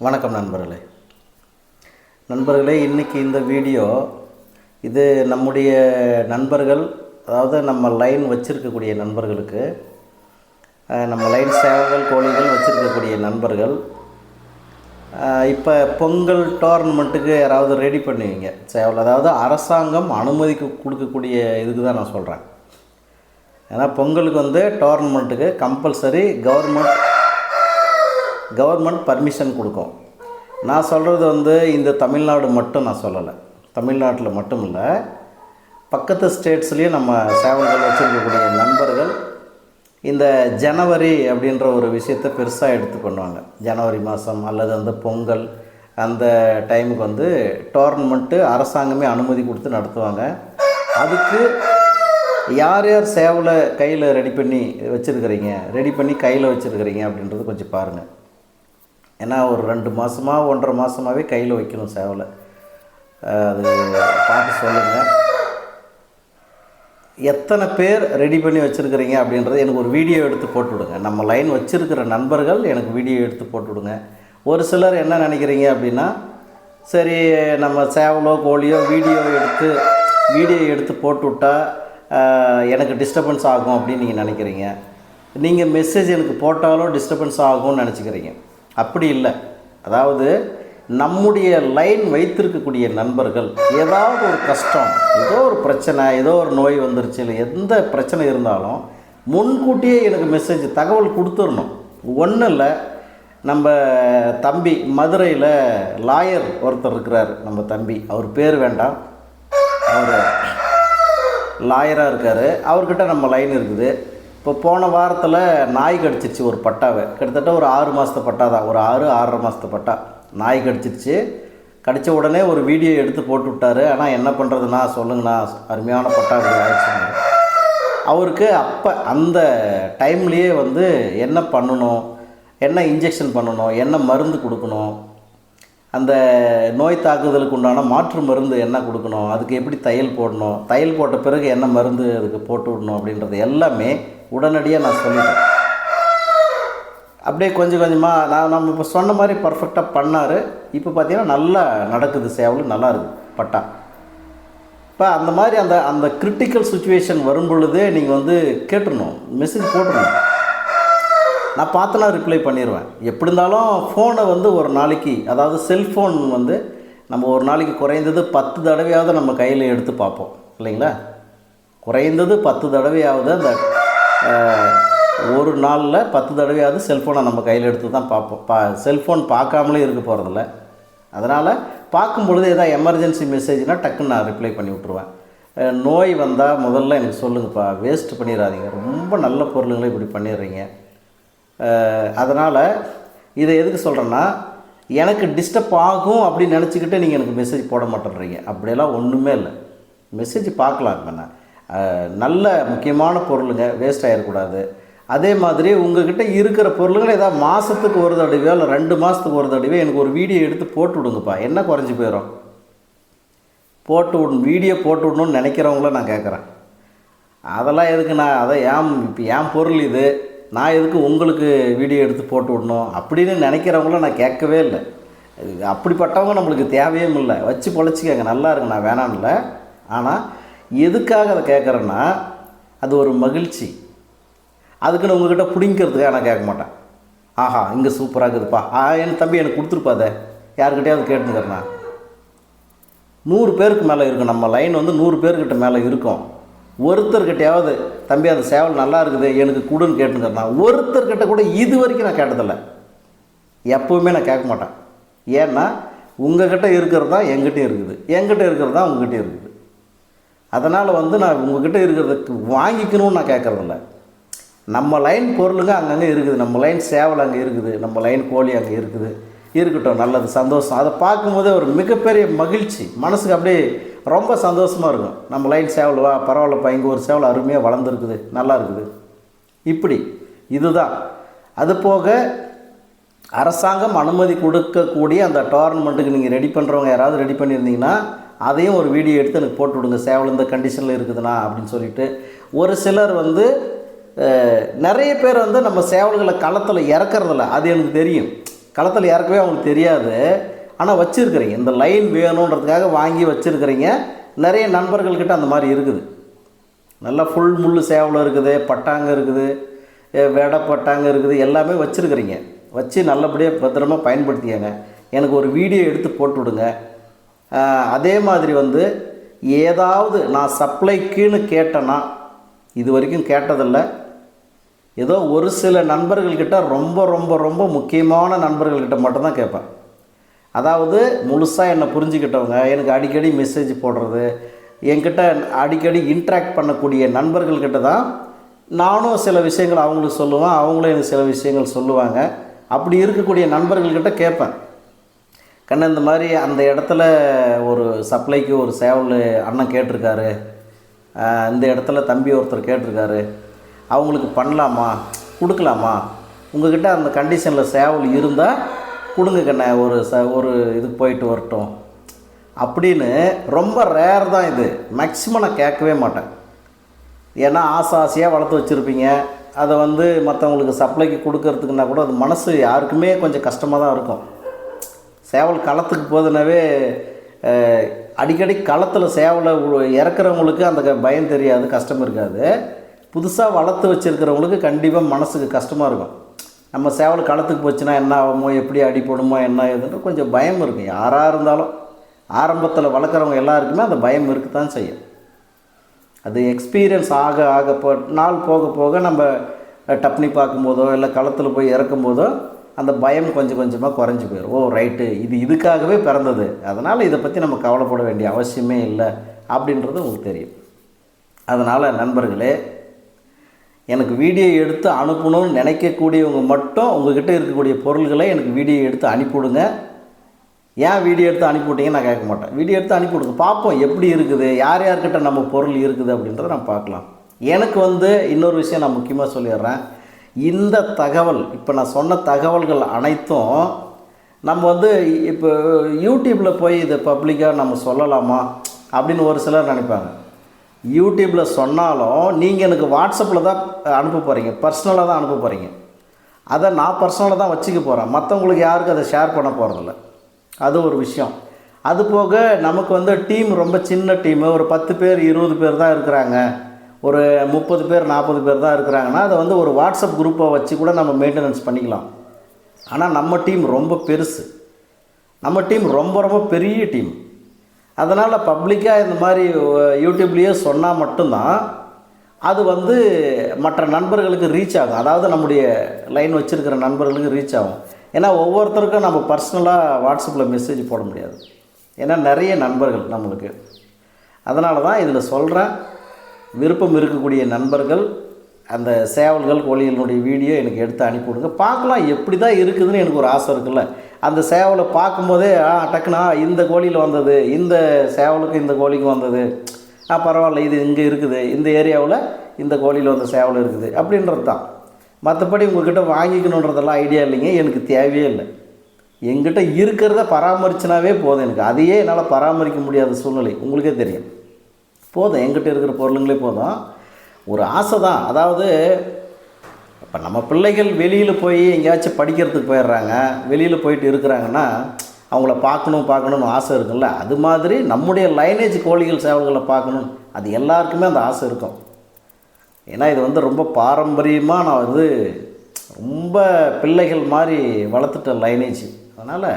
வணக்கம் நண்பர்களே. நண்பர்களே இன்றைக்கி இந்த வீடியோ இது நம்முடைய நண்பர்கள் அதாவது நம்ம லைன் வச்சுருக்கக்கூடிய நண்பர்களுக்கு நம்ம லைன் சேவல்கள் கோழிகள் வச்சுருக்கக்கூடிய நண்பர்கள் இப்போ பொங்கல் டோர்னமெண்ட்டுக்கு யாராவது ரெடி பண்ணுவீங்க? சேவல் அதாவது அரசாங்கம் அனுமதிக்கு கொடுக்கக்கூடிய இதுக்கு தான் நான் சொல்கிறேன் ஏன்னா பொங்கலுக்கு வந்து டோர்னமெண்ட்டுக்கு கம்பல்சரி கவர்மெண்ட் கவர்மெண்ட் பர்மிஷன் கொடுக்கும். நான் சொல்கிறது வந்து இந்த தமிழ்நாடு மட்டும் நான் சொல்லலை. தமிழ்நாட்டில் மட்டும் இல்லை பக்கத்து ஸ்டேட்ஸ்லேயும் நம்ம சேவல்கள் வச்சுருக்கக்கூடிய நண்பர்கள் இந்த ஜனவரி அப்படின்ற ஒரு விஷயத்தை பெருசாக எடுத்து பண்ணுவாங்க ஜனவரி மாதம் அல்லது அந்த பொங்கல் அந்த டைமுக்கு வந்து டோர்னமெண்ட்டு அரசாங்கமே அனுமதி கொடுத்து நடத்துவாங்க. அதுக்கு யார் யார் சேவலை கையில் ரெடி பண்ணி வச்சுருக்கிறீங்க? ரெடி பண்ணி கையில் வச்சுருக்கிறீங்க அப்படின்றது கொஞ்சம் பாருங்கள் ஏன்னா ஒரு ரெண்டு மாதமாக ஒன்றரை மாதமாகவே கையில் வைக்கணும் சேவலை. அது பார்த்து சொல்லுங்கள் எத்தனை பேர் ரெடி பண்ணி வச்சுருக்கிறீங்க அப்படின்றது எனக்கு ஒரு வீடியோ எடுத்து போட்டு விடுங்க நம்ம லைன் வச்சுருக்கிற நண்பர்கள் எனக்கு வீடியோ எடுத்து போட்டுவிடுங்க. ஒரு சிலர் என்ன நினைக்கிறீங்க அப்படின்னா சரி நம்ம சேவலோ கோழியோ வீடியோ எடுத்து வீடியோ எடுத்து போட்டு விட்டா எனக்கு டிஸ்டர்பன்ஸ் ஆகும் அப்படின்னு நீங்கள் நினைக்கிறீங்க. நீங்கள் மெசேஜ் எனக்கு போட்டாலும் டிஸ்டர்பன்ஸ் ஆகும்னு நினச்சிக்கிறீங்க. அப்படி இல்லை. அதாவது நம்முடைய லைன் வைத்திருக்கக்கூடிய நண்பர்கள் ஏதாவது ஒரு கஷ்டம் ஏதோ ஒரு பிரச்சனை ஏதோ ஒரு நோய் வந்துருச்சு இல்லை எந்த பிரச்சனை இருந்தாலும் முன்கூட்டியே எனக்கு மெசேஜ் தகவல் கொடுத்துடணும். ஒன்றும் இல்லை நம்ம தம்பி மதுரையில் லாயர் ஒருத்தர் இருக்கிறார் நம்ம தம்பி. அவர் பேர் வேண்டாம். அவர் லாயராக இருக்கார். அவர்கிட்ட நம்ம லைன் இருக்குது. இப்போ போன வாரத்தில் நாய் கடிச்சிருச்சு ஒரு பட்டாவை. கிட்டத்தட்ட ஒரு ஆறு மாதத்து பட்டா தான். ஒரு ஆறு ஆறரை மாதத்து பட்டா. நாய் கடிச்சிருச்சு. கடித்த உடனே ஒரு வீடியோ எடுத்து போட்டு விட்டாரு. ஆனால் என்ன பண்ணுறதுண்ணா சொல்லுங்கண்ணா அருமையான பட்டா இப்படி ஆயிடுச்சுங்க அவருக்கு அப்போ அந்த டைம்லேயே வந்து என்ன பண்ணணும் என்ன இன்ஜெக்ஷன் பண்ணணும் என்ன மருந்து கொடுக்கணும் அந்த நோய் தாக்குதலுக்கு உண்டான மாற்று மருந்து என்ன கொடுக்கணும் அதுக்கு எப்படி தையல் போடணும் தையல் போட்ட பிறகு என்ன மருந்து அதுக்கு போட்டு விடணும் அப்படின்றது எல்லாமே உடனடியாக நான் சொல்லிட்டேன். அப்படியே கொஞ்சம் கொஞ்சமாக நான் நம்ம இப்போ சொன்ன மாதிரி பர்ஃபெக்டாக பண்ணார். இப்போ பார்த்தீங்கன்னா நல்லா நடக்குது சேவலும் நல்லா இருக்குது பட்டா. இப்போ அந்த மாதிரி அந்த அந்த கிரிட்டிக்கல் சுச்சுவேஷன் வரும் பொழுதே நீங்கள் வந்து கேட்டுடணும் மெசேஜ் போட்டுடணும். நான் பார்த்தனா ரிப்ளை பண்ணிடுவேன் எப்படி இருந்தாலும் ஃபோனை வந்து ஒரு நாளைக்கு அதாவது செல்ஃபோன் வந்து நம்ம ஒரு நாளைக்கு குறைந்தது பத்து தடவையாவது நம்ம கையில் எடுத்து பார்ப்போம். இல்லைங்களா? குறைந்தது பத்து தடவையாவது அந்த ஒரு நாளில் பத்து தடவையாவது செல்ஃபோனை நம்ம கையில் எடுத்து தான் பார்ப்போம். பா செல்ஃபோன் பார்க்காமலே இருக்க போகிறதில்ல அதனால் பார்க்கும் பொழுது ஏதாவது எமர்ஜென்சி மெசேஜ்னால் டக்குன்னு நான் ரிப்ளை பண்ணி விட்ருவேன் நோய் வந்தால் முதல்ல எனக்கு சொல்லுங்கப்பா வேஸ்ட் பண்ணிடாதீங்க ரொம்ப நல்ல பொருளுங்களை இப்படி பண்ணிடுறீங்க. அதனால் இதை எதுக்கு சொல்கிறேன்னா எனக்கு டிஸ்டர்ப் ஆகும் அப்படின்னு நினச்சிக்கிட்டு நீங்கள் எனக்கு மெசேஜ் போட மாட்டேன்றீங்க. அப்படியெல்லாம் ஒன்றுமே இல்லை. மெசேஜ் பார்க்கலாம் இப்போ நான். நல்ல முக்கியமான பொருளுங்க வேஸ்ட் ஆகிடக்கூடாது அதே மாதிரி உங்ககிட்ட இருக்கிற பொருளுங்களை ஏதாவது மாதத்துக்கு ஒரு தடவையோ இல்லை ரெண்டு மாதத்துக்கு ஒரு தடவையோ எனக்கு ஒரு வீடியோ எடுத்து போட்டு விடுங்கப்பா. என்ன குறைஞ்சி போயிடும் போட்டு விடணும். வீடியோ போட்டு விடணும்னு நினைக்கிறவங்கள நான் கேட்குறேன். அதெல்லாம் எதுக்கு நான் அதை ஏன் இப்போ ஏன் பொருள் இது? நான் எதுக்கு உங்களுக்கு வீடியோ எடுத்து போட்டு விடணும்? அப்படின்னு நினைக்கிறவங்கள நான் கேட்கவே இல்லை. அப்படிப்பட்டவங்க நம்மளுக்கு தேவையும் இல்லை. வச்சு பொழைச்சிக்கங்க. நல்லா இருக்கு. நான் வேணான்ல ஆனால் எதுக்காக அதை கேட்குறேன்னா அது ஒரு மகிழ்ச்சி. அதுக்குன்னு உங்ககிட்ட பிடிங்கிறதுக்காக நான் கேட்க மாட்டேன். ஆஹா இங்கே சூப்பராக இருக்குதுப்பா. ஆ என் தம்பி எனக்கு கொடுத்துருப்பாத யாருக்கிட்டையாவது கேட்டுக்கிறேண்ணா நூறு பேருக்கு மேலே இருக்கும். நம்ம லைன் வந்து நூறு பேர்கிட்ட மேலே இருக்கும். ஒருத்தர்கிட்டையாவது தம்பி அந்த சேவல் நல்லா இருக்குது எனக்கு கொடுன்னு கேட்டுங்கிறனா ஒருத்தர்கிட்ட கூட இது வரைக்கும் நான் கேட்டதில்லை. எப்போவுமே நான் கேட்க மாட்டேன். ஏன்னா உங்கள்கிட்ட இருக்கிறது தான் எங்கிட்டயும் இருக்குது. என்கிட்ட இருக்கிறது தான் உங்ககிட்ட இருக்குது. அதனால் வந்து நான் உங்ககிட்ட இருக்கிறதுக்கு வாங்கிக்கணும்னு நான் கேட்குறதில்ல நம்ம லைன் பொருளுங்க அங்கங்கே இருக்குது. நம்ம லைன் சேவல் அங்கே இருக்குது. நம்ம லைன் கோழி அங்கே இருக்குது. இருக்கட்டும் நல்லது சந்தோஷம். அதை பார்க்கும்போதே ஒரு மிகப்பெரிய மகிழ்ச்சி. மனசுக்கு அப்படியே ரொம்ப சந்தோஷமாக இருக்கும். நம்ம லைன் சேவல் வா பரவாயில்லப்பா இங்கே ஒரு சேவல் அருமையாக வளர்ந்துருக்குது. நல்லா இருக்குது. இப்படி இதுதான். அது போக அரசாங்கம் அனுமதி கொடுக்கக்கூடிய அந்த டோர்னமெண்ட்டுக்கு நீங்கள் ரெடி பண்ணுறவங்க யாராவது ரெடி பண்ணியிருந்தீங்கன்னா அதையும் ஒரு வீடியோ எடுத்து எனக்கு போட்டு விடுங்க. சேவல் இந்த கண்டிஷனில் இருக்குதுண்ணா அப்படின்னு சொல்லிட்டு ஒரு சிலர் வந்து நிறைய பேர் வந்து நம்ம சேவல்களை களத்தில் இறக்கறதில்ல. அது எனக்கு தெரியும். களத்தில் இறக்கவே அவங்களுக்கு தெரியாது. ஆனால் வச்சுருக்கிறீங்க. இந்த லைன் வேணுன்றதுக்காக வாங்கி வச்சுருக்கிறீங்க. நிறைய நண்பர்கள்கிட்ட அந்த மாதிரி இருக்குது. நல்லா ஃபுல் முள் சேவல் இருக்குது பட்டாங்க இருக்குது வெடை பட்டாங்க இருக்குது எல்லாமே வச்சுருக்கிறீங்க. வச்சு நல்லபடியாக பத்திரமா பயன்படுத்திக்கங்க. எனக்கு ஒரு வீடியோ எடுத்து போட்டு விடுங்க. அதே மாதிரி வந்து ஏதாவது நான் சப்ளைக்குன்னு கேட்டேன்னா இது வரைக்கும் கேட்டதில்லை. ஏதோ ஒரு சில நண்பர்கள்கிட்ட ரொம்ப ரொம்ப ரொம்ப முக்கியமான நண்பர்கள்கிட்ட மட்டும்தான் கேட்பேன். அதாவது முழுசாக என்னை புரிஞ்சுக்கிட்டவங்க எனக்கு அடிக்கடி மெசேஜ் போடுறது என்கிட்ட அடிக்கடி இன்ட்ராக்ட் பண்ணக்கூடிய நண்பர்கள்கிட்ட தான் நானும் சில விஷயங்கள் அவங்களுக்கு சொல்லுவேன் அவங்களும் எனக்கு சில விஷயங்கள் சொல்லுவாங்க. அப்படி இருக்கக்கூடிய நண்பர்கள்கிட்ட கேட்பேன். கண்ணு இந்த மாதிரி அந்த இடத்துல ஒரு சப்ளைக்கு ஒரு சேவல் அண்ணன் கேட்டிருக்காரு. இந்த இடத்துல தம்பி ஒருத்தர் கேட்டிருக்காரு. அவங்களுக்கு பண்ணலாமா? கொடுக்கலாமா? உங்கள்கிட்ட அந்த கண்டிஷனில் சேவல் இருந்தால் கொடுங்க கண்ணே ஒரு ச ஒரு இதுக்கு போயிட்டு வரட்டும். அப்படின்னு ரொம்ப ரேர் தான் இது. மேக்ஸிமம் நான் கேட்கவே மாட்டேன். ஏன்னா ஆசை ஆசையாக வளர்த்து வச்சுருப்பீங்க. அதை வந்து மற்றவங்களுக்கு சப்ளைக்கு கொடுக்கறதுக்குன்னா கூட அது மனசு யாருக்குமே கொஞ்சம் கஷ்டமாக தான் இருக்கும். சேவல் களத்துக்கு போதுனாவே அடிக்கடி களத்தில் சேவலை இறக்குறவங்களுக்கு அந்த க- பயம் தெரியாது கஷ்டம் இருக்காது. புதுசாக வளர்த்து வச்சுருக்கிறவங்களுக்கு கண்டிப்பாக மனசுக்கு கஷ்டமாக இருக்கும். நம்ம சேவல் களத்துக்கு போச்சுன்னா என்ன ஆகுமோ எப்படி அடிப்படுமோ என்ன ஏதுன்னு கொஞ்சம் பயம் இருக்கும். யாராக இருந்தாலும் ஆரம்பத்தில் வளர்க்குறவங்க எல்லாருக்குமே அந்த பயம் இருக்குதான் செய்யும். அது எக்ஸ்பீரியன்ஸ் ஆக ஆக போ நாள் போக போக நம்ம டப்னி பார்க்கும்போதோ இல்லை களத்தில் போய் இறக்கும் போதோ அந்த பயம் கொஞ்சம் கொஞ்சமாக குறைஞ்சி போயிடும் ஓ ரைட்டு இது இதுக்காகவே பிறந்தது. அதனால் இதை பற்றி நம்ம கவலைப்பட வேண்டிய அவசியமே இல்லை அப்படின்றது உங்களுக்கு தெரியும். அதனால் நண்பர்களே எனக்கு வீடியோ எடுத்து அனுப்பணும்னு நினைக்கக்கூடியவங்க மட்டும் உங்ககிட்ட இருக்கக்கூடிய பொருள்களை எனக்கு வீடியோ எடுத்து அனுப்பிவிடுங்க. ஏன் வீடியோ எடுத்து அனுப்பிவிட்டீங்கன்னு நான் கேட்க மாட்டேன். வீடியோ எடுத்து அனுப்பிவிடுங்க. பார்ப்போம் எப்படி இருக்குது யார் யார்கிட்ட நம்ம பொருள் இருக்குது அப்படின்றத நம்ம பார்க்கலாம். எனக்கு வந்து இன்னொரு விஷயம் நான் முக்கியமாக சொல்லிடுறேன். இந்த தகவல் இப்போ நான் சொன்ன தகவல்கள் அனைத்தும் நம்ம வந்து இப்போ யூடியூப்பில் போய் இதை பப்ளிக்காக நம்ம சொல்லலாமா அப்படின்னு ஒரு சிலர் நினைப்பாங்க. யூடியூப்பில் சொன்னாலும் நீங்கள் எனக்கு வாட்ஸ்அப்பில் தான் அனுப்ப போகிறீங்க பர்சனலாக தான் அனுப்ப போகிறீங்க அதை நான் பர்சனலாக தான் வச்சுக்க போகிறேன் மற்றவங்களுக்கு யாருக்கும் அதை ஷேர் பண்ண போகிறதில்ல அது ஒரு விஷயம். அது போக நமக்கு வந்து டீம் ரொம்ப சின்ன டீமு ஒரு பத்து பேர் இருபது பேர் தான் இருக்கிறாங்க. ஒரு முப்பது பேர் நாற்பது பேர் தான் இருக்கிறாங்கன்னா அதை வந்து ஒரு வாட்ஸ்அப் குரூப்பை வச்சு கூட நம்ம மெயின்டெனன்ஸ் பண்ணிக்கலாம். ஆனால் நம்ம டீம் ரொம்ப பெருசு. நம்ம டீம் ரொம்ப ரொம்ப பெரிய டீம் அதனால் பப்ளிக்காக இந்த மாதிரி யூடியூப்லேயே சொன்னால் மட்டும்தான் அது வந்து மற்ற நண்பர்களுக்கு ரீச் ஆகும். அதாவது நம்முடைய லைன் வச்சுருக்கிற நண்பர்களுக்கு ரீச் ஆகும். ஏன்னா ஒவ்வொருத்தருக்கும் நம்ம பர்சனலாக வாட்ஸ்அப்பில் மெசேஜ் போட முடியாது. ஏன்னா நிறைய நண்பர்கள் நம்மளுக்கு. அதனால தான் இதில் சொல்கிறேன் விருப்பம் இருக்கக்கூடிய நண்பர்கள் அந்த சேவல்கள் கோழிகளினுடைய வீடியோ எனக்கு எடுத்து அனுப்பிவிடுங்க பார்க்கலாம் எப்படி தான் இருக்குதுன்னு எனக்கு ஒரு ஆசை இருக்குல்ல. அந்த சேவலை பார்க்கும்போதே ஆ டக்குனா இந்த கோழியில் வந்தது இந்த சேவலுக்கு இந்த கோழிக்கும் வந்தது. ஆ பரவாயில்ல இது இங்கே இருக்குது இந்த ஏரியாவில் இந்த கோழியில் வந்த சேவல் இருக்குது. அப்படின்றது தான் மற்றபடி உங்கள்கிட்ட வாங்கிக்கணுன்றதெல்லாம் ஐடியா இல்லைங்க எனக்கு தேவையே இல்லை. எங்கிட்ட இருக்கிறத பராமரிச்சினாவே போதும் எனக்கு. அதையே என்னால் பராமரிக்க முடியாத சூழ்நிலை. உங்களுக்கே தெரியும். போதும். எங்கிட்ட இருக்கிற பொருளுங்களே போதும். ஒரு ஆசை தான். அதாவது இப்போ நம்ம பிள்ளைகள் வெளியில் போய் எங்கேயாச்சும் படிக்கிறதுக்கு போயிடுறாங்க வெளியில் போயிட்டு இருக்கிறாங்கன்னா அவங்கள பார்க்கணும் பார்க்கணும்னு ஆசை இருக்குல்ல? அது மாதிரி நம்முடைய லைனேஜ் கோழிகள் சேவல்களை பார்க்கணும். அது எல்லாருக்குமே அந்த ஆசை இருக்கும். ஏன்னா இது வந்து ரொம்ப பாரம்பரியமாக நான் வந்து ரொம்ப பிள்ளைகள் மாதிரி வளர்த்துட்ட லைனேஜ். அதனால்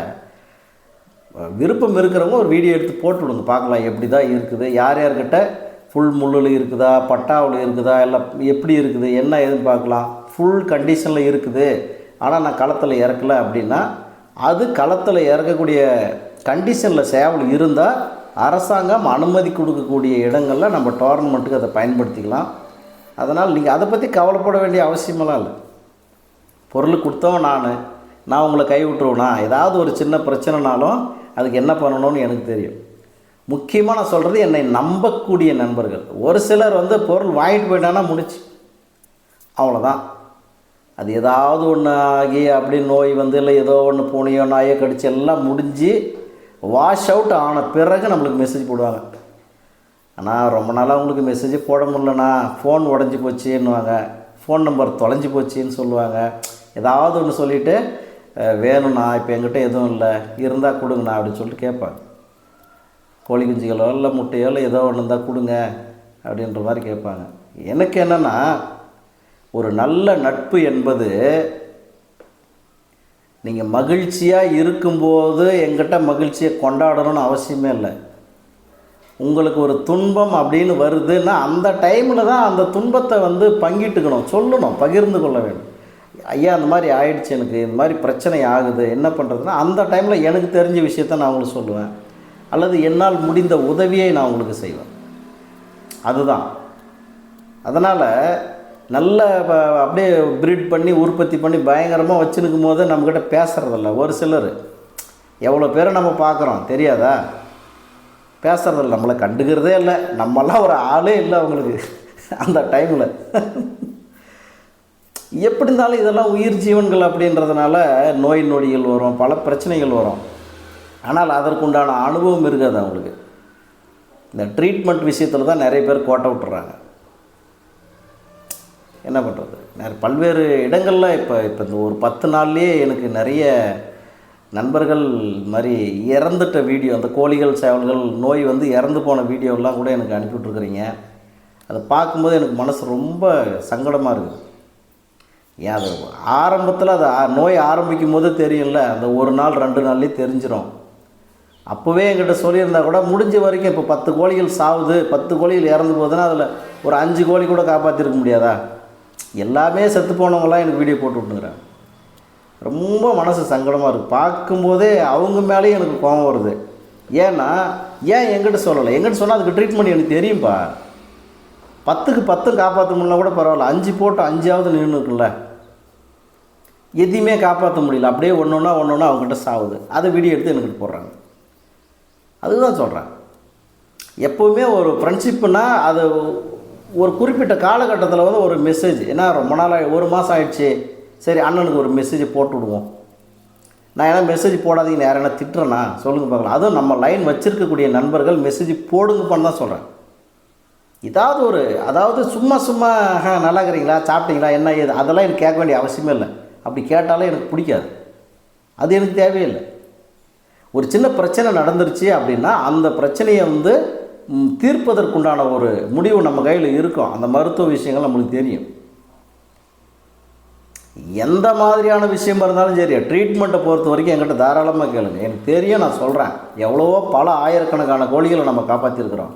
விருப்பம் இருக்கிறவங்க ஒரு வீடியோ எடுத்து போட்டு விடுங்க. பார்க்கலாம் எப்படி தான் இருக்குது. யார் யார்கிட்ட ஃபுல் முள்ளில் இருக்குதா பட்டாவில் இருக்குதா இல்லை எப்படி இருக்குது என்ன ஏதுன்னு பார்க்கலாம். ஃபுல் கண்டிஷனில் இருக்குது. ஆனால் நான் களத்தில் இறக்கல அப்படின்னா அது களத்தில் இறக்கக்கூடிய கண்டிஷனில் சேவல் இருந்தால் அரசாங்கம் அனுமதி கொடுக்கக்கூடிய இடங்களில் நம்ம டோர்னமெண்ட்டுக்கு அதை பயன்படுத்திக்கலாம். அதனால் நீங்கள் அதை பற்றி கவலைப்பட வேண்டிய அவசியமெல்லாம் இல்லை. பொருள் கொடுத்தவன் நான். நான் உங்களை கை ஏதாவது ஒரு சின்ன பிரச்சனைனாலும் அதுக்கு என்ன பண்ணணும்னு எனக்கு தெரியும். முக்கியமாக நான் சொல்கிறது என்னை நம்பக்கூடிய நண்பர்கள். ஒரு சிலர் வந்து பொருள் வாங்கிட்டு போயிட்டான்னா முடிச்சு. அவ்வளோதான் அது ஏதாவது ஒன்று ஆகி அப்படி நோய் வந்து இல்லை ஏதோ ஒன்று பூனையோ நாயோ கடிச்சு எல்லாம் முடிஞ்சு வாஷ் அவுட் ஆன பிறகு நம்மளுக்கு மெசேஜ் போடுவாங்க. ஆனால் ரொம்ப நாளாக உங்களுக்கு மெசேஜ் போட முடிலண்ணா ஃபோன் உடஞ்சி போச்சுன்னுவாங்க. ஃபோன் நம்பர் தொலைஞ்சு போச்சுன்னு சொல்லுவாங்க. ஏதாவது ஒன்று சொல்லிவிட்டு வேணும்ண்ணா இப்போ என்கிட்ட எதுவும் இல்லை இருந்தால் கொடுங்கண்ணா அப்படின்னு சொல்லிட்டு கேட்பாங்க. கோழி குஞ்சுகளோ இல்லை முட்டையோ இல்லை ஏதோ ஒன்று இருந்தால் கொடுங்க அப்படின்ற மாதிரி கேட்பாங்க. எனக்கு என்னென்னா ஒரு நல்ல நட்பு என்பது நீங்கள் மகிழ்ச்சியாக இருக்கும்போது எங்கிட்ட மகிழ்ச்சியை கொண்டாடணும்னு அவசியமே இல்லை. உங்களுக்கு ஒரு துன்பம் அப்படின்னு வருதுன்னா அந்த டைமில் தான் அந்த துன்பத்தை வந்து பங்கிட்டுக்கணும் சொல்லணும் பகிர்ந்து கொள்ள வேண்டும். ஐயா அந்த மாதிரி ஆயிடுச்சு எனக்கு இந்த மாதிரி பிரச்சனை ஆகுது என்ன பண்ணுறதுன்னா அந்த டைமில் எனக்கு தெரிஞ்ச விஷயத்த நான் உங்களுக்கு சொல்லுவேன். அல்லது என்னால் முடிந்த உதவியை நான் உங்களுக்கு செய்வேன். அதுதான். அதனால் நல்ல அப்படியே ப்ரீட் பண்ணி உற்பத்தி பண்ணி பயங்கரமாக வச்சுருக்கும் போது நம்மக்கிட்ட பேசுகிறதில்ல ஒரு சிலர் எவ்வளோ பேரை நம்ம பார்க்குறோம் தெரியாதா? பேசுகிறதில்ல நம்மளை கண்டுக்கிறதே இல்லை. நம்மெல்லாம் ஒரு ஆளே இல்லை அவங்களுக்கு. அந்த டைமில் எப்படி இருந்தாலும் இதெல்லாம் உயிர் ஜீவன்கள் அப்படின்றதுனால நோய் நொடிகள் வரும் பல பிரச்சனைகள் வரும். ஆனால் அதற்குண்டான அனுபவம் இருக்காது அவங்களுக்கு. இந்த ட்ரீட்மெண்ட் விஷயத்தில் தான் நிறைய பேர் கோட்டை விட்டுறாங்க. என்ன பண்ணுறது நிறைய பல்வேறு இடங்களில் இப்போ இப்போ இந்த ஒரு பத்து நாள்லேயே எனக்கு நிறைய நண்பர்கள் மாதிரி இறந்துட்ட வீடியோ அந்த கோழிகள் சேவல்கள் நோய் வந்து இறந்து போன வீடியோலாம் கூட எனக்கு அனுப்பிவிட்ருக்குறீங்க அதை பார்க்கும்போது எனக்கு மனசு ரொம்ப சங்கடமாக இருக்குது. ஏன் அது ஆரம்பத்தில் அது நோய் ஆரம்பிக்கும் போது தெரியும்ல அந்த ஒரு நாள் ரெண்டு நாள்லேயே தெரிஞ்சிடும் அப்போவே என்கிட்ட சொல்லியிருந்தா கூட முடிஞ்ச வரைக்கும் இப்போ பத்து கோழிகள் சாவுது பத்து கோழிகள் இறந்து போகுதுன்னா அதில் ஒரு அஞ்சு கோழி கூட காப்பாற்றிருக்க முடியாதா? எல்லாமே செத்து போனவங்களாம் எனக்கு வீடியோ போட்டு விட்டுங்கிறேன் ரொம்ப மனசு சங்கடமாக இருக்குது பார்க்கும்போதே அவங்க மேலேயும் எனக்கு கோபம் வருது. ஏன்னா ஏன் என்கிட்ட சொல்லலை? எங்கிட்ட சொன்னால் அதுக்கு ட்ரீட்மெண்ட் எனக்கு தெரியும்ப்பா பத்துக்கு பத்து காப்பாற்ற முடியல கூட பரவாயில்ல. அஞ்சு போட்டு அஞ்சாவது நின்று இருக்குல்ல எதையுமே காப்பாற்ற முடியல. அப்படியே ஒன்று ஒன்றா ஒன்று ஒன்றா அவங்ககிட்ட சாவுது. அதை வீடியோ எடுத்து எனக்கு போடுறாங்க. அதுதான் சொல்கிறேன் எப்போவுமே ஒரு ஃப்ரெண்ட்ஷிப்புனா அது ஒரு குறிப்பிட்ட காலகட்டத்தில் வந்து ஒரு மெசேஜ் ஏன்னா ரொம்ப நாள் ஒரு மாதம் ஆயிடுச்சு. சரி அண்ணனுக்கு ஒரு மெசேஜ் போட்டு விடுவோம். நான் ஏன்னா மெசேஜ் போடாதீங்கன்னு என்ன திட்டுறேன்னா சொல்லுங்கள் பார்க்கலாம். அதுவும் நம்ம லைன் வச்சுருக்கக்கூடிய நண்பர்கள் மெசேஜ் போடுங்கப்பான்னு தான் சொல்கிறேன் ஏதாவது ஒரு அதாவது சும்மா சும்மா நல்லா இருக்கிறீங்களா சாப்பிட்டீங்களா? என்ன ஏது? அதெல்லாம் எனக்கு கேட்க வேண்டிய அவசியமே இல்லை. அப்படி கேட்டாலே எனக்கு பிடிக்காது. அது எனக்கு தேவையில்லை. ஒரு சின்ன பிரச்சனை நடந்துருச்சு அப்படின்னா அந்த பிரச்சனையை வந்து தீர்ப்பதற்குண்டான ஒரு முடிவு நம்ம கையில் இருக்கும். அந்த மருத்துவ விஷயங்கள் நம்மளுக்கு தெரியும். எந்த மாதிரியான விஷயமா இருந்தாலும் சரி ட்ரீட்மெண்ட்டை பொறுத்த வரைக்கும் என்கிட்ட தாராளமாக கேளுங்க. எனக்கு தெரியும் நான் சொல்கிறேன் எவ்வளவோ பல ஆயிரக்கணக்கான கோழிகளை நம்ம காப்பாற்றிருக்கிறோம்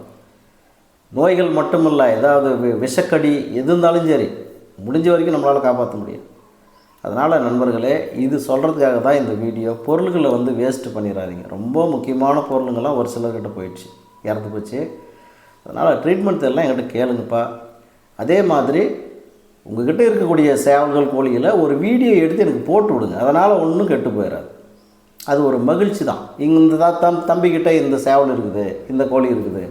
நோய்கள் மட்டுமில்லை ஏதாவது வி- விஷக்கடி எது இருந்தாலும் சரி முடிஞ்ச வரைக்கும் நம்மளால் காப்பாற்ற முடியும். அதனால் நண்பர்களே இது சொல்கிறதுக்காக தான் இந்த வீடியோ. பொருள்களை வந்து வேஸ்ட்டு பண்ணிடாதீங்க ரொம்ப முக்கியமான பொருளுங்கள்லாம் ஒரு சிலர்கிட்ட போயிடுச்சு. இறந்து போச்சு. அதனால் ட்ரீட்மெண்ட் எல்லாம் என்கிட்ட கேளுங்கப்பா. அதே மாதிரி உங்கள்கிட்ட இருக்கக்கூடிய சேவல்கள் கோழிகளை ஒரு வீடியோ எடுத்து எனக்கு போட்டு விடுங்க. அதனால் ஒன்றும் கெட்டு போயிடாது அது ஒரு மகிழ்ச்சி தான். இங்கே இந்த தம் தம்பிக்கிட்ட இந்த சேவல் இருக்குது இந்த கோழி இருக்குது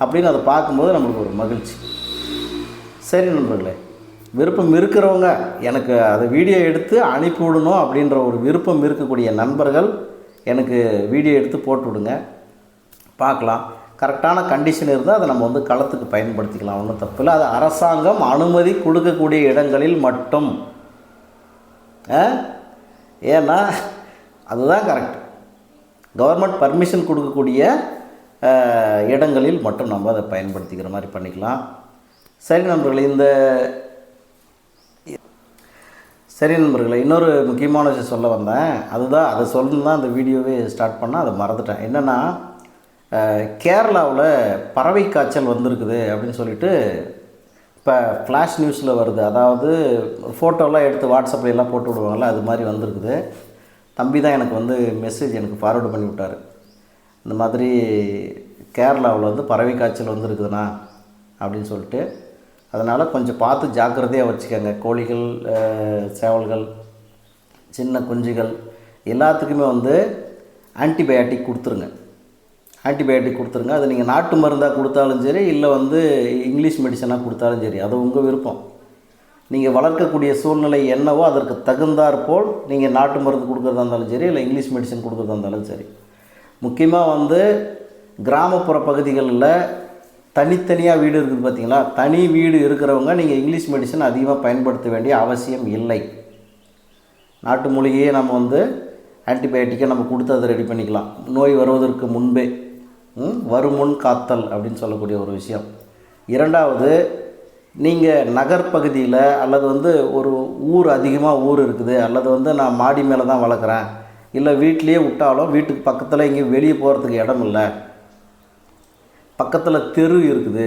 அப்படின்னு அதை பார்க்கும்போது நம்மளுக்கு ஒரு மகிழ்ச்சி. சரி நண்பர்களே விருப்பம் இருக்கிறவங்க எனக்கு அதை வீடியோ எடுத்து அனுப்பி விடணும் அப்படின்ற ஒரு விருப்பம் இருக்கக்கூடிய நண்பர்கள் எனக்கு வீடியோ எடுத்து போட்டு விடுங்க பார்க்கலாம். கரெக்டான கண்டிஷன் இருந்தால் அதை நம்ம வந்து களத்துக்கு பயன்படுத்திக்கலாம். ஒன்றும் தப்பில்லை அது அரசாங்கம் அனுமதி கொடுக்கக்கூடிய இடங்களில் மட்டும். ஆ? ஏன்னா அதுதான் கரெக்ட் கவர்மெண்ட் பர்மிஷன் கொடுக்கக்கூடிய இடங்களில் மட்டும் நம்ம அதை பயன்படுத்திக்கிற மாதிரி பண்ணிக்கலாம். சரி நண்பர்களே இந்த சரி நண்பர்களே இன்னொரு முக்கியமான விஷயம் சொல்ல வந்தேன். அதுதான் அதை சொல்லணும் தான் அந்த வீடியோவே ஸ்டார்ட் பண்ணால் அதை மறந்துட்டேன். என்னென்னா கேரளாவில் பறவை காய்ச்சல் வந்திருக்குது அப்படின்னு சொல்லிட்டு இப்போ ஃப்ளாஷ் நியூஸில் வருது. அதாவது ஃபோட்டோலாம் எடுத்து வாட்ஸ்அப்பில் எல்லாம் போட்டு விடுவாங்கள்ல அது மாதிரி வந்திருக்குது. தம்பி தான் எனக்கு வந்து மெசேஜ் எனக்கு ஃபார்வர்டு பண்ணி விட்டார். இந்த மாதிரி கேரளாவில் வந்து பறவை காய்ச்சல் வந்திருக்குதுண்ணா அப்படின்னு சொல்லிட்டு அதனால் கொஞ்சம் பார்த்து ஜாக்கிரதையாக வச்சுக்கோங்க. கோழிகள் சேவல்கள் சின்ன குஞ்சுகள் எல்லாத்துக்குமே வந்து ஆன்டிபயாட்டிக் கொடுத்துருங்க. ஆன்டிபயாட்டிக் கொடுத்துருங்க. அது நீங்கள் நாட்டு மருந்தாக கொடுத்தாலும் சரி இல்லை வந்து இங்கிலீஷ் மெடிசனாக கொடுத்தாலும் சரி அது உங்கள் விருப்பம். நீங்கள் வளர்க்கக்கூடிய சூழ்நிலை என்னவோ அதற்கு தகுந்தாற்போல் நீங்கள் நாட்டு மருந்து கொடுக்குறதா இருந்தாலும் சரி இல்லை இங்கிலீஷ் மெடிசன் கொடுக்குறதா இருந்தாலும் சரி. முக்கியமாக வந்து கிராமப்புற பகுதிகளில் தனித்தனியாக வீடு இருக்குது பார்த்தீங்களா தனி வீடு இருக்கிறவங்க நீங்கள் இங்கிலீஷ் மெடிசன் அதிகமாக பயன்படுத்த வேண்டிய அவசியம் இல்லை. நாட்டு மூலிகையே நம்ம வந்து ஆன்டிபயோட்டிக்கை நம்ம கொடுத்து அதை ரெடி பண்ணிக்கலாம். நோய் வருவதற்கு முன்பே ம், வருமுன் காத்தல் அப்படின்னு சொல்லக்கூடிய ஒரு விஷயம். இரண்டாவது நீங்கள் நகர்ப்பகுதியில் அல்லது வந்து ஒரு ஊர் அதிகமாக ஊர் இருக்குது அல்லது வந்து நான் மாடி மேலே தான் வளர்க்குறேன் இல்லை வீட்லேயே விட்டாலும் வீட்டுக்கு பக்கத்தில் எங்கேயும் வெளியே போகிறதுக்கு இடம் இல்லை பக்கத்தில் தெரு இருக்குது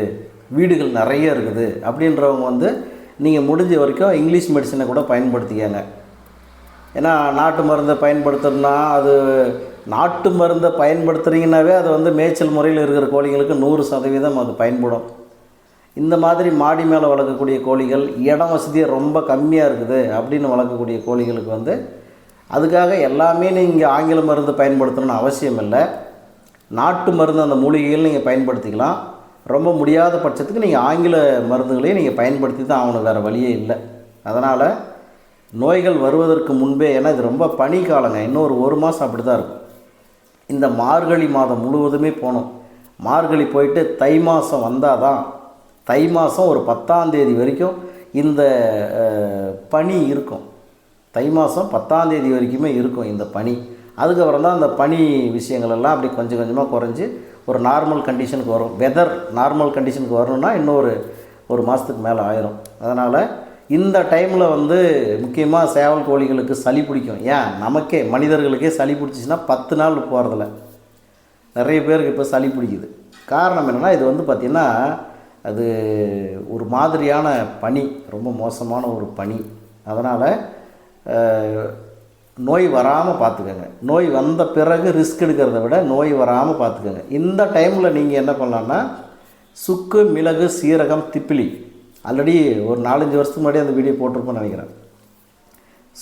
வீடுகள் நிறைய இருக்குது. அப்படின்றவங்க வந்து நீங்கள் முடிஞ்ச வரைக்கும் இங்கிலீஷ் மெடிசனை கூட பயன்படுத்திக்கங்க. ஏன்னா நாட்டு மருந்தை பயன்படுத்துறதுனா அது நாட்டு மருந்தை பயன்படுத்துகிறீங்கனாவே அது வந்து மேய்ச்சல் முறையில் இருக்கிற கோழிங்களுக்கு நூறு சதவீதம் அது பயன்படும். இந்த மாதிரி மாடி மேலே வளர்க்கக்கூடிய கோழிகள் இடம் வசதி ரொம்ப கம்மியாக இருக்குது அப்படின்னு வளர்க்கக்கூடிய கோழிகளுக்கு வந்து அதுக்காக எல்லாமே நீங்கள் ஆங்கில மருந்து பயன்படுத்தணும்னு அவசியம் இல்லை. நாட்டு மருந்து அந்த மூலிகைகள் நீங்கள் பயன்படுத்திக்கலாம். ரொம்ப முடியாத பட்சத்துக்கு நீங்கள் ஆங்கில மருந்துகளையும் நீங்கள் பயன்படுத்தி தான் ஆகணும். வேறு வழியே இல்லை. அதனால் நோய்கள் வருவதற்கு முன்பே ஏன்னா இது ரொம்ப பனி காலங்க. இன்னொரு ஒரு மாதம் அப்படி தான் இருக்கும். இந்த மார்கழி மாதம் முழுவதுமே போகணும். மார்கழி போயிட்டு தை மாதம் வந்தால் தான் தை மாதம் ஒரு பத்தாந்தேதி வரைக்கும் இந்த பனி இருக்கும். தை மாதம் பத்தாந்தேதி வரைக்குமே இருக்கும் இந்த பனி. அதுக்கப்புறம் தான் அந்த பனி விஷயங்கள் எல்லாம் அப்படி கொஞ்சம் கொஞ்சமாக குறைஞ்சி ஒரு நார்மல் கண்டிஷனுக்கு வரும். வெதர் நார்மல் கண்டிஷனுக்கு வரணும்னா இன்னொரு ஒரு மாதத்துக்கு மேலே ஆயிரும். அதனால் இந்த டைமில் வந்து முக்கியமாக சேவல் கோழிகளுக்கு சளி பிடிக்கும். ஏன்? நமக்கே மனிதர்களுக்கே சளி பிடிச்சிச்சின்னா பத்து நாள் போகிறதில்ல நிறைய பேருக்கு இப்போ சளி பிடிக்குது. காரணம் என்னென்னா இது வந்து பார்த்திங்கன்னா அது ஒரு மாதிரியான பனி ரொம்ப மோசமான ஒரு பனி. அதனால் நோய் வராமல் பார்த்துக்கோங்க நோய் வந்த பிறகு ரிஸ்க் எடுக்கிறத விட நோய் வராமல் பார்த்துக்கோங்க இந்த டைமில் நீங்கள் என்ன பண்ணலான்னா சுக்கு மிளகு சீரகம் திப்பிலி. ஆல்ரெடி ஒரு நாலஞ்சு வருஷத்துக்கு முன்னாடி அந்த வீடியோ போட்டிருப்பேன்னு நினைக்கிறேன்.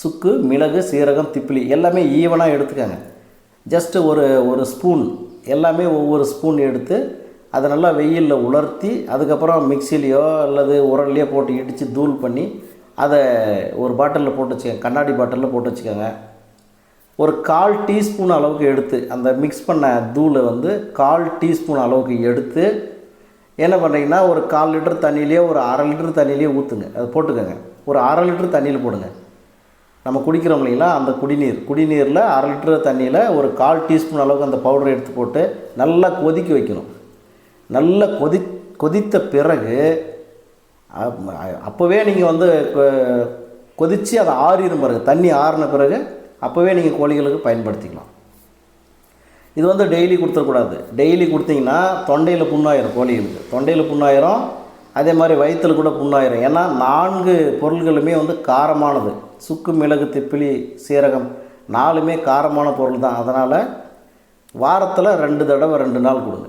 சுக்கு மிளகு சீரகம் திப்பிலி எல்லாமே ஈவனாக எடுத்துக்கோங்க. ஜஸ்ட்டு ஒரு ஒரு ஸ்பூன் எல்லாமே ஒவ்வொரு ஸ்பூன் எடுத்து அதை நல்லா வெயிலில் உலர்த்தி அதுக்கப்புறம் மிக்சிலேயோ அல்லது உரல்லையோ போட்டு இடித்து தூள் பண்ணி அதை ஒரு பாட்டிலில் போட்டு வச்சுக்கோங்க. கண்ணாடி பாட்டிலில் போட்டு வச்சுக்கோங்க. ஒரு கால் டீஸ்பூன் அளவுக்கு எடுத்து அந்த மிக்ஸ் பண்ண தூளை வந்து கால் டீஸ்பூன் அளவுக்கு எடுத்து என்ன பண்ணுறீங்கன்னா ஒரு கால் லிட்டர் தண்ணியிலே ஒரு அரை லிட்டர் தண்ணியிலே ஊற்றுங்க. அது போட்டுக்கோங்க. ஒரு அரை லிட்டர் தண்ணியில் போடுங்க. நம்ம குடிக்கிறோம் இல்லைங்களா? அந்த குடிநீர். குடிநீரில் அரை லிட்டர் தண்ணியில் ஒரு கால் டீஸ்பூன் அளவுக்கு அந்த பவுடரை எடுத்து போட்டு நல்லா கொதிக்க வைக்கணும். நல்லா கொதி கொதித்த பிறகு அப்போவே நீங்கள் வந்து கொ- கொதித்து அதை ஆறிடும் பிறகு தண்ணி ஆறின பிறகு அப்போவே நீங்கள் கோழிகளுக்கு பயன்படுத்திக்கலாம். இது வந்து டெய்லி கொடுத்துடக்கூடாது டெய்லி கொடுத்தீங்கன்னா தொண்டையில் புண்ணாயிரும் கோழிகளுக்கு. தொண்டையில் புண்ணாயிரும் அதே மாதிரி வயிற்றில் கூட புண்ணாயிரும். ஏன்னா நான்கு பொருள்களுமே வந்து காரமானது. சுக்கு மிளகு திப்பிலி சீரகம் நாலுமே காரமான பொருள் தான். அதனால் வாரத்தில் ரெண்டு தடவை ரெண்டு நாள் கொடுங்க.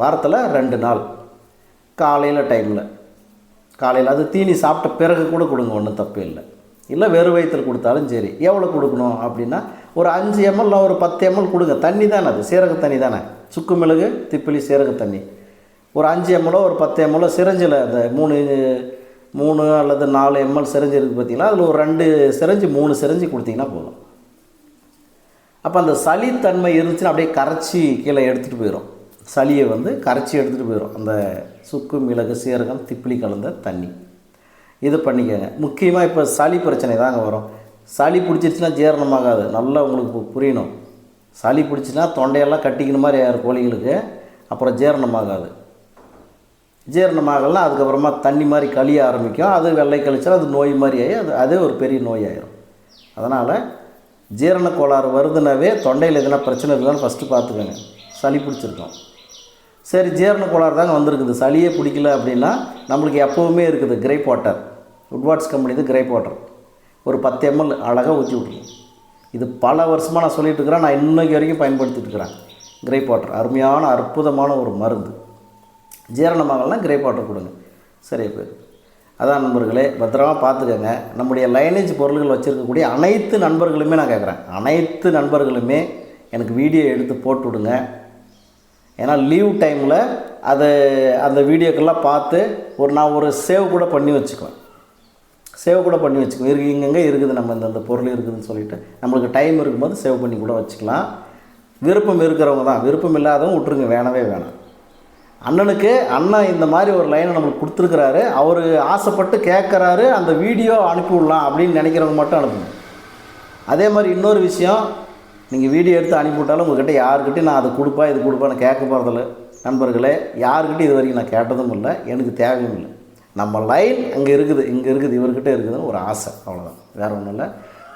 வாரத்தில் ரெண்டு நாள். காலையில் டைமில் காலையில் அது தீனி சாப்பிட்ட பிறகு கூட கொடுங்க ஒன்றும் தப்பு இல்லை. இல்லை வெறும் வயிற்றில் கொடுத்தாலும் சரி. எவ்வளோ கொடுக்கணும் அப்படின்னா ஒரு அஞ்சு எம்எல் ஒரு பத்து எம்எல் கொடுங்க. தண்ணி தானே அது? சீரக தண்ணி தானே? சுக்கு மிளகு திப்பிலி சீரக தண்ணி. ஒரு அஞ்சு எம்எல்ஓ ஒரு பத்து எம்எல்ஓ சிரஞ்சில் அந்த மூணு மூணு அல்லது நாலு எம்எல் சிரஞ்சு இருக்குது பார்த்திங்கன்னா அதில் ஒரு ரெண்டு சிரஞ்சு மூணு சிரஞ்சு கொடுத்தீங்கன்னா போதும். அப்போ அந்த சளித்தன்மை இருந்துச்சுன்னா அப்படியே கரைச்சி கீழே எடுத்துகிட்டு போயிடும் சளியை வந்து கரைச்சி எடுத்துகிட்டு போயிடும் அந்த சுக்கு மிளகு சீரகம் திப்பிலி கலந்த தண்ணி. இது பண்ணிக்கோங்க முக்கியமாக இப்போ சளி பிரச்சனை தாங்க வரும். சளி பிடிச்சிருச்சுன்னா ஜீரணமாகாது. நல்லா உங்களுக்கு பு- புரியணும். சளி பிடிச்சின்னா தொண்டையெல்லாம் கட்டிக்கின மாதிரி ஆயிரும் கோழிகளுக்கு. அப்புறம் ஜீரணமாகாது. ஜீரணமாகலாம் அதுக்கப்புறமா தண்ணி மாதிரி கழிய ஆரம்பிக்கும். அது வெள்ளை கழிச்சா அது நோய் மாதிரி ஆகி அது அதே ஒரு பெரிய நோய் ஆயிரும். அதனால் ஜீரண கோளாறு வருதுனாவே தொண்டையில் எதனா பிரச்சனை இருக்குதான்னு ஃபஸ்ட்டு பார்த்துக்கோங்க. சளி பிடிச்சிருக்கோம். சரி ஜீரண கோளாறு தாங்க வந்திருக்குது. சளியே பிடிக்கல அப்படின்னா நம்மளுக்கு எப்போவுமே இருக்குது gripe water Woodwards company gripe water ஒரு பத்து எம்எல் அழகாக ஊற்றி விட்ருங்க இது பல வருஷமாக நான் சொல்லிகிட்டு இருக்கிறேன். நான் இன்னைக்கு வரைக்கும் பயன்படுத்திட்டு இருக்கிறேன். கிரேப் வாட்டர் அருமையான அற்புதமான ஒரு மருந்து. ஜீரணமாகலாம் கிரேப் வாட்டர் கொடுங்க. சரியா பேர் அதான் நண்பர்களே பத்திரமா பார்த்துக்கோங்க. நம்முடைய லைனேஜ் பொருள்கள் வச்சுருக்கக்கூடிய அனைத்து நண்பர்களுமே நான் கேட்குறேன் அனைத்து நண்பர்களுமே எனக்கு வீடியோ எடுத்து போட்டு விடுங்க. ஏன்னா லீவ் டைமில் அதை அந்த வீடியோக்கெல்லாம் பார்த்து ஒரு நான் ஒரு சேவ் கூட பண்ணி வச்சுக்குவேன். சேவ் கூட பண்ணி வச்சுக்குவேன் இருக்கு இங்கங்கே இருக்குது நம்ம இந்த பொருள் இருக்குதுன்னு சொல்லிவிட்டு நம்மளுக்கு டைம் இருக்கும்போது சேவ் பண்ணி கூட வச்சுக்கலாம். விருப்பம் இருக்கிறவங்க தான். விருப்பம் இல்லாதவங்க விட்ருங்க வேணவே வேணாம். அண்ணனுக்கு அண்ணன் இந்த மாதிரி ஒரு லைனை நம்மளுக்கு கொடுத்துருக்குறாரு. அவர் ஆசைப்பட்டு கேட்குறாரு. அந்த வீடியோ அனுப்பிவிடலாம் அப்படின்னு நினைக்கிறவங்க மட்டும் அனுப்புங்க. அதே மாதிரி இன்னொரு விஷயம். நீங்கள் வீடியோ எடுத்து அனுப்பிவிட்டாலும் உங்கள்கிட்ட யாருக்கிட்டையும் நான் அதை கொடுப்பா இது கொடுப்பான்னு கேட்க போகிறதில்ல நண்பர்களே யாருக்கிட்டையும் இது வரைக்கும் நான் கேட்டதும் இல்லை. எனக்கு தேவையும் இல்லை. நம்ம லைன் அங்கே இருக்குது இங்கே இருக்குது இவர்கிட்ட இருக்குதுன்னு ஒரு ஆசை அவ்வளோதான் வேறு ஒன்றும் இல்லை.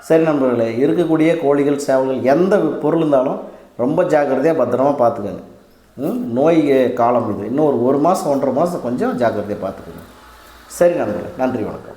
சரி நண்பர்களே இருக்கக்கூடிய கோழிகள் சேவல்கள் எந்த பொருள் இருந்தாலும் ரொம்ப ஜாக்கிரதையாக பத்திரமா பார்த்துக்கோங்க ம், நோய் காலம் இது. இன்னும் ஒரு ஒரு மாதம் ஒன்றரை மாதம் கொஞ்சம் ஜாக்கிரதையாக பார்த்துக்கோங்க சரி நண்பர்களே நன்றி வணக்கம்.